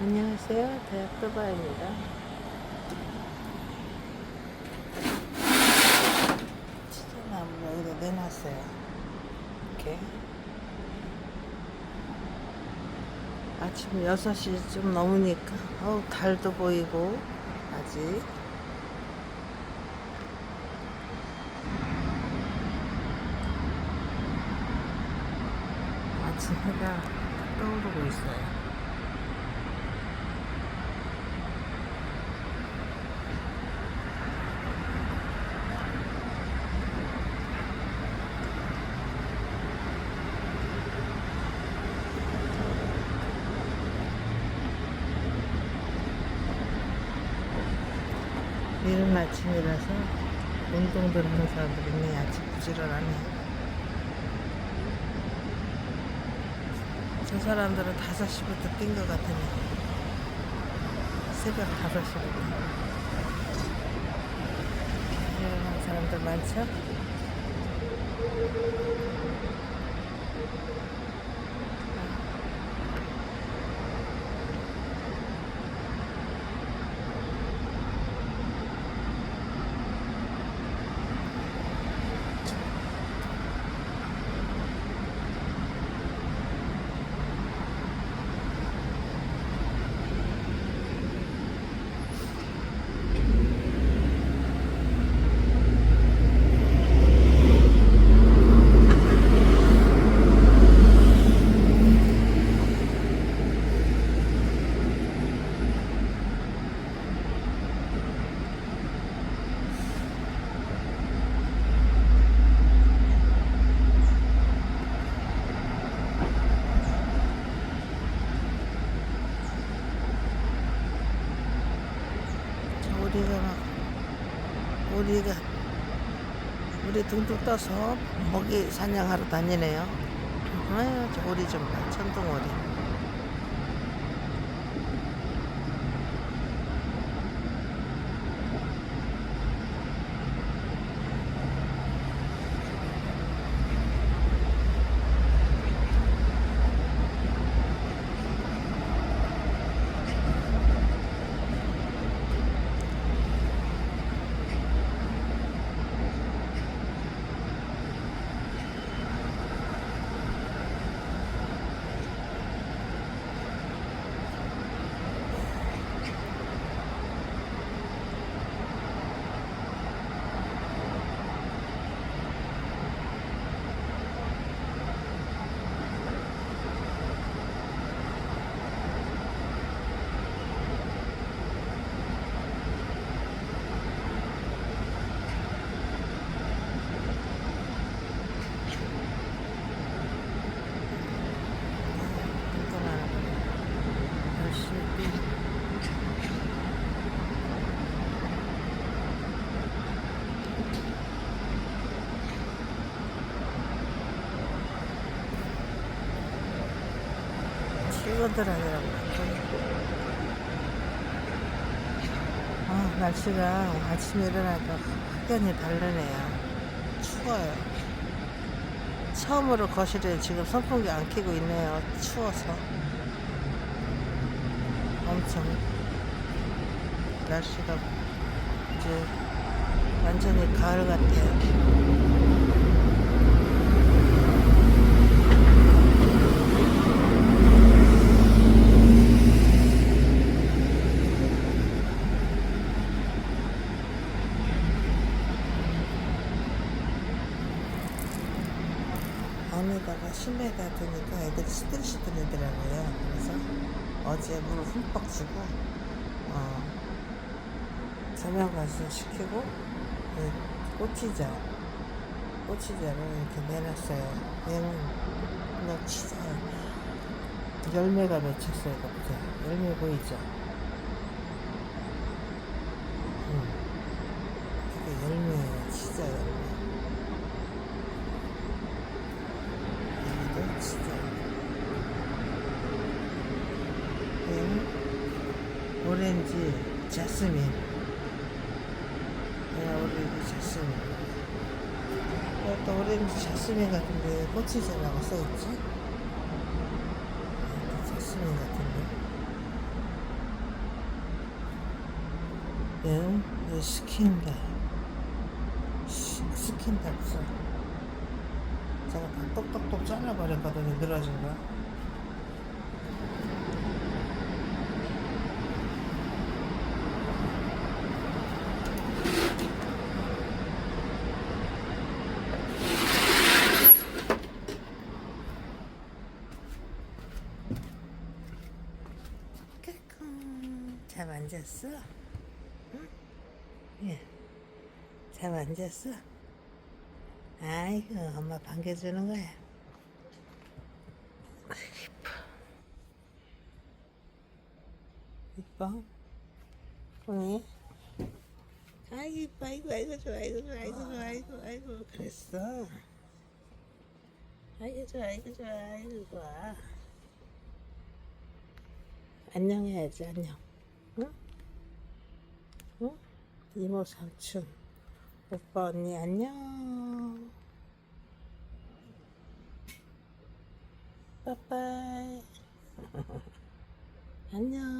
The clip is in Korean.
안녕하세요. 대학 또바입니다. 치즈나무 여기다 내놨어요. 이렇게. 아침 6시 좀 넘으니까, 어우, 달도 보이고, 아직. 아침 해가 떠오르고 있어요. 이른 아침이라서 운동들 하는 사람들이 있네. 아침 부지런하네. 저 사람들은 5시부터 뛴 것 같으네. 새벽 5시부터. 일어나는 사람들 많죠? 저 우리가 막 우리가 우리 둥둥 떠서 먹이 사냥하러 다니네요. 아유 저 오리 좀 봐, 천둥 오리. 운동하는 거 열심히 뛰. 아니라고. 아, 날씨가 아침에 일어나니까 확연히 다르네요. 추워요. 처음으로 거실에 지금 선풍기 안 켜고 있네요. 추워서. 엄청 날씨가 이제 완전히 가을 같아요. 안에다가 실내에다 두니까 애들이 시들시들하더라고요. 그래서 어제 물을 흠뻑 주고 어, 가서 시키고 그 꽃치자 꽃치자를 이렇게 내놨어요. 얘는 그냥 치자요. 열매가 맺혔어요. 보세요. 열매 보이죠? 오렌지, 자스민. 네, 오렌지, 자스민. 어, 또 오렌지, 자스민 같은데 꽃이제라고 써있지? 네, 자스민 같은데. 매운 네, 스킨다. 스킨다 없어. 제가 다 똑똑똑 잘라버렸거든요, 늘어진 거. 만졌어? 응? 예. 잘 만졌어? 아이고, 엄마 반겨주는 거야. 이뻐. 이뻐? 응? 아이고, 이뻐, 아이고, 아이고, 좋아, 아이고, 좋아, 아이고, 좋아, 아이고, 아이고, 그랬어. 아이고, 좋아, 아이고, 좋아, 아이고, 좋아. 안녕해야지, 안녕. 응? 응? 이모 삼촌, 오빠 언니 안녕. 빠빠이. 안녕.